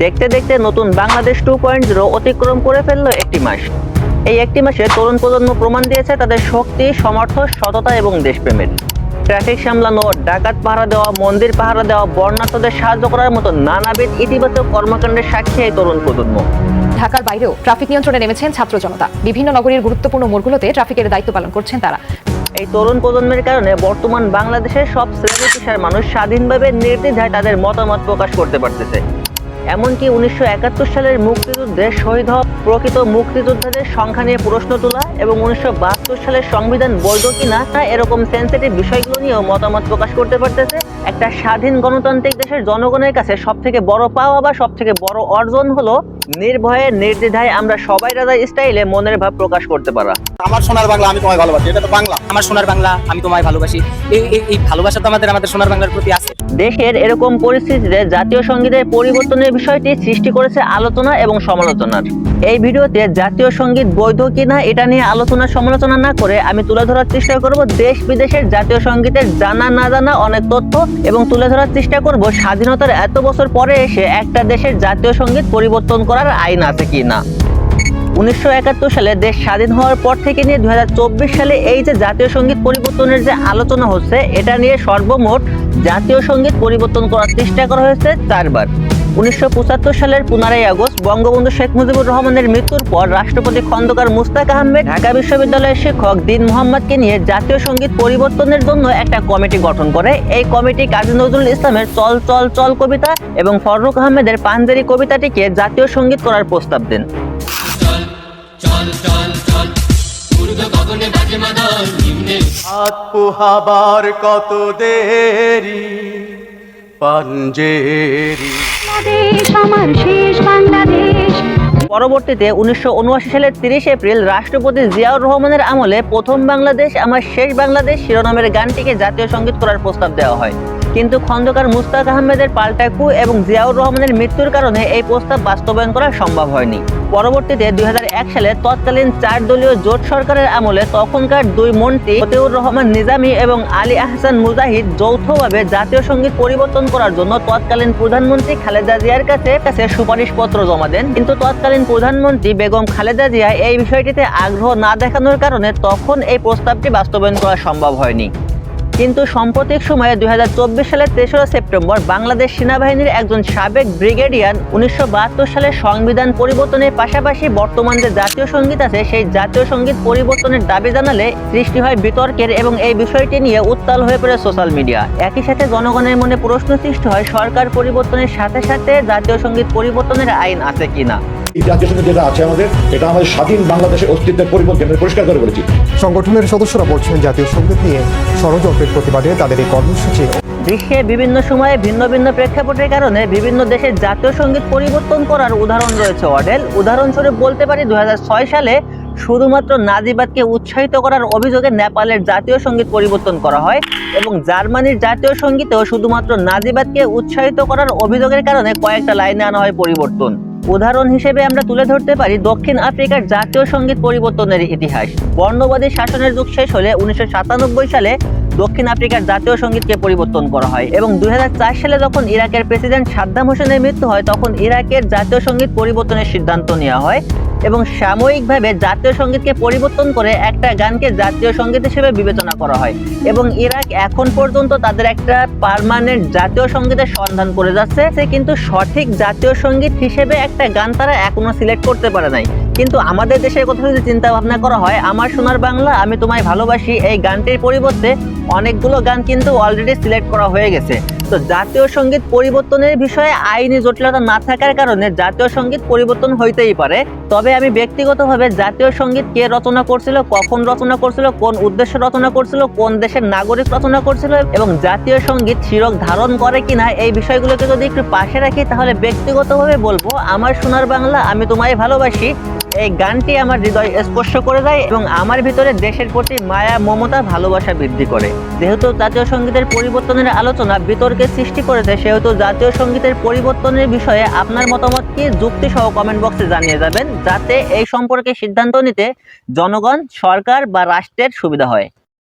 দেখতে দেখতে নতুন বাংলাদেশ টু পয়েন্ট জিরো অতিক্রম করে ফেলল একটি মাস। এই একটি মাসে তরুণ প্রজন্ম প্রমাণ দিয়েছে তাদের শক্তি সমর্থ সততা এবং দেশপ্রেমের। ট্রাফিক সামলানো ডাকাত পাহারা দেওয়া মন্দির পাহারা দেওয়া বর্ণাঢ্যদের সাহায্য করার মতো নানাবিধ ইতিবাচক কর্মকাণ্ডের সাক্ষী এই তরুণ প্রজন্ম। ঢাকার বাইরেও ট্রাফিক নিয়ন্ত্রণে নেমেছেন ছাত্র জনতা। বিভিন্ন নগরীর গুরুত্বপূর্ণ মোড়গুলোতে ট্রাফিকের দায়িত্ব পালন করছেন তারা। এই তরুণ প্রজন্মের কারণে বর্তমান বাংলাদেশের সব শ্রেণি পেশার মানুষ স্বাধীনভাবে নির্দ্বিধায় তাদের মতামত প্রকাশ করতে পারতেছে। এমনকি উনিশশো একাত্তর সালের মুক্তিযুদ্ধে শহীদ হওয়া প্রকৃত মুক্তিযোদ্ধাদের সংখ্যা নিয়ে প্রশ্ন তোলা এবং উনিশশো বাহাত্তর সালের সংবিধান বৈধ কিনা তা এরকম সেন্সিটিভ বিষয়গুলো নিয়েও মতামত প্রকাশ করতে পারতেছে একটা স্বাধীন গণতান্ত্রিক দেশের জনগণের কাছে সব থেকে বড় পাওয়া বা সব থেকে বড় অর্জন হলো নির্ভয়ে নির্দ্বিধায় আমরা সবাই রাজা স্টাইলে মনের ভাব প্রকাশ করতে পারা। আমার সোনার বাংলা আমি তোমায় ভালোবাসি এটা তো বাংলা। আমার সোনার বাংলা আমি তোমায় ভালোবাসি। এই এই- ভালোবাসা তো আমাদের আমাদের সোনার বাংলার প্রতি আছে। দেশের এরকম পরিস্থিতিতে জাতীয় সঙ্গীতের পরিবর্তনের বিষয়টি সৃষ্টি করেছে আলোচনা এবং সমালোচনার। এই ভিডিওতে জাতীয় সংগীত বৈধ কিনা এটা নিয়ে আলোচনা সমালোচনা না করে আমি তুলে ধরার চেষ্টা করব দেশ বিদেশের জাতীয় সঙ্গীতের জানা না জানা অনেক তথ্য এবং তুলে ধরার চেষ্টা করব স্বাধীনতার এত বছর পরে এসে একটা দেশের জাতীয় সংগীত পরিবর্তন করার আইন আছে কি না উনিশশো একাত্তর সালে দেশ স্বাধীন হওয়ার পর থেকে নিয়ে দু হাজার চব্বিশ সালে এই যে জাতীয় সংগীত পরিবর্তনের যে আলোচনা হচ্ছে, এটা নিয়ে সর্বমোট জাতীয় সংগীত পরিবর্তন করার চেষ্টা করা হয়েছে চারবার। উনিশশো পঁচাত্তর সালের পনেরোই আগস্ট বঙ্গবন্ধু শেখ মুজিবুর রহমানের মৃত্যুর পর রাষ্ট্রপতি খন্দকার মুস্তাক আহমেদ ঢাকা বিশ্ববিদ্যালয়ের শিক্ষক দিন মোহাম্মদকে নিয়ে জাতীয় সংগীত পরিবর্তনের জন্য একটা কমিটি গঠন করে। এই কমিটি কাজী নজরুল ইসলামের চল চল চল কবিতা এবং ফররুখ আহমেদের পাঞ্জারি কবিতাটিকে জাতীয় সংগীত করার প্রস্তাব দেন। হাত পোহাবার কত দেরি, পাঞ্জেরি। পরবর্তীতে উনিশশো উনআশি সালের তিরিশ এপ্রিল রাষ্ট্রপতি জিয়াউর রহমানের আমলে প্রথম বাংলাদেশ, আমার শেষ বাংলাদেশ শিরোনামের গানটিকে জাতীয় সংগীত করার প্রস্তাব দেওয়া হয়। কিন্তু খন্দকার মুস্তাক আহমেদের পাল্টাকু এবং জিয়াউর রহমানের মৃত্যুর কারণে এই প্রস্তাব বাস্তবায়ন করা সম্ভব হয়নি। পরবর্তীতে দুই হাজার এক সালে তৎকালীন চার দলীয় জোট সরকারের আমলে তখনকার দুই মন্ত্রী ফতেউর রহমান নিজামী এবং আলী আহসান মুজাহিদ যৌথভাবে জাতীয় সংগীত পরিবর্তন করার জন্য তৎকালীন প্রধানমন্ত্রী খালেদা জিয়ার কাছে কাছে সুপারিশপত্র জমা দেন। কিন্তু তৎকালীন প্রধানমন্ত্রী বেগম খালেদা জিয়া এই বিষয়টিতে আগ্রহ না দেখানোর কারণে তখন এই প্রস্তাবটি বাস্তবায়ন করা সম্ভব হয়নি। কিন্তু সাম্প্রতিক সময়ে দুই হাজার চব্বিশ সালের তেসরা সেপ্টেম্বর বাংলাদেশ সেনাবাহিনীর একজন সাবেক ব্রিগেডিয়ার উনিশশো সালের সংবিধান পরিবর্তনের পাশাপাশি বর্তমান যে জাতীয় সংগীত আছে, সেই জাতীয় সংগীত পরিবর্তনের দাবি জানালে সৃষ্টি হয় বিতর্কের এবং এই বিষয়টি নিয়ে উত্তাল হয়ে পড়ে সোশ্যাল মিডিয়া। একই সাথে জনগণের মনে প্রশ্ন সৃষ্টি হয়, সরকার পরিবর্তনের সাথে সাথে জাতীয় সংগীত পরিবর্তনের আইন আছে কিনা। এই জাতীয় সংগীত যেটা আছে আমাদের এটা আমাদের স্বাধীন বাংলাদেশের অস্তিত্বের পরিবর্তন আমি পরিষ্কার করে বলেছি। সংগঠনের সদস্যরা বলছেন জাতীয় সংগীত নিয়ে ষড়যন্ত্রের প্রতিবাদে তাদের এই কর্মসূচি। বিশ্বে বিভিন্ন সময়ে ভিন্ন ভিন্ন প্রেক্ষাপটের কারণে বিভিন্ন দেশের জাতীয় সংগীত পরিবর্তন করার উদাহরণ রয়েছে অডেল উদাহরণস্বরূপ বলতে পারি দু হাজার ছয় সালে শুধুমাত্র নাজিবাদকে উৎসাহিত করার অভিযোগে নেপালের জাতীয় সংগীত পরিবর্তন করা হয় এবং জার্মানির জাতীয় সঙ্গীতেও শুধুমাত্র নাজিবাদকে উৎসাহিত করার অভিযোগের কারণে কয়েকটা লাইনে আনা হয় পরিবর্তন। উদাহরণ হিসেবে আমরা তুলে ধরতে পারি দক্ষিণ আফ্রিকার জাতীয় সংগীত পরিবর্তনের ইতিহাস। বর্ণবাদী শাসনের যুগ শেষ হলে উনিশশো সাতানব্বই সালে দক্ষিণ আফ্রিকার জাতীয় সঙ্গীতকে পরিবর্তন করা হয় এবং দুই হাজার চার সালে যখন ইরাকের প্রেসিডেন্ট সাদ্দাম হোসেনের মৃত্যু হয়, তখন ইরাকের জাতীয় সংগীত পরিবর্তনের সিদ্ধান্ত নেওয়া হয় এবং সাময়িকভাবে জাতীয় সঙ্গীতকে পরিবর্তন করে একটা গানকে জাতীয় সংগীত হিসেবে বিবেচনা করা হয় এবং ইরাক এখন পর্যন্ত তাদের একটা পার্মানেন্ট জাতীয় সঙ্গীতের সন্ধান করে যাচ্ছে। সে কিন্তু সঠিক জাতীয় সংগীত হিসেবে একটা গান তারা এখনও সিলেক্ট করতে পারে নাই। কিন্তু আমাদের দেশের কথা যদি চিন্তা ভাবনা করা হয়, আমার সোনার বাংলা, আমি তোমায় ভালোবাসি, এই গানটির পরিবর্তে অনেকগুলো গান কিন্তু অলরেডি সিলেক্ট করা হয়ে গেছে। তো জাতীয় সংগীত পরিবর্তনের বিষয়ে আইনি জটিলতা না থাকার কারণে জাতীয় সংগীত পরিবর্তন হইতেই পারে। তবে আমি ব্যক্তিগতভাবে জাতীয় সংগীত কে রচনা করছিল, কখন রচনা করছিল, কোন উদ্দেশ্যে রচনা করছিল, কোন দেশের নাগরিক রচনা করছিল এবং জাতীয় সংগীত শিরক ধারণ করে কিনা এই বিষয়গুলোকে যদি একটু পাশে রাখি, তাহলে ব্যক্তিগতভাবে বলব, আমার সোনার বাংলা আমি তোমায় ভালোবাসি। এই গানটি আমার হৃদয় স্পর্শ করে দেয় এবং আমার ভিতরে দেশের প্রতি মায়া, মমতা, ভালোবাসা বৃদ্ধি করে। যেহেতু জাতীয় সঙ্গীতের পরিবর্তনের আলোচনা বিতর্কের সৃষ্টি করেছে, সেহেতু জাতীয় সঙ্গীতের পরিবর্তনের বিষয়ে আপনার মতামত কি যুক্তি সহ কমেন্ট বক্সে জানিয়ে যাবেন, যাতে এই সম্পর্কে সিদ্ধান্ত নিতে জনগণ, সরকার বা রাষ্ট্রের সুবিধা হয়।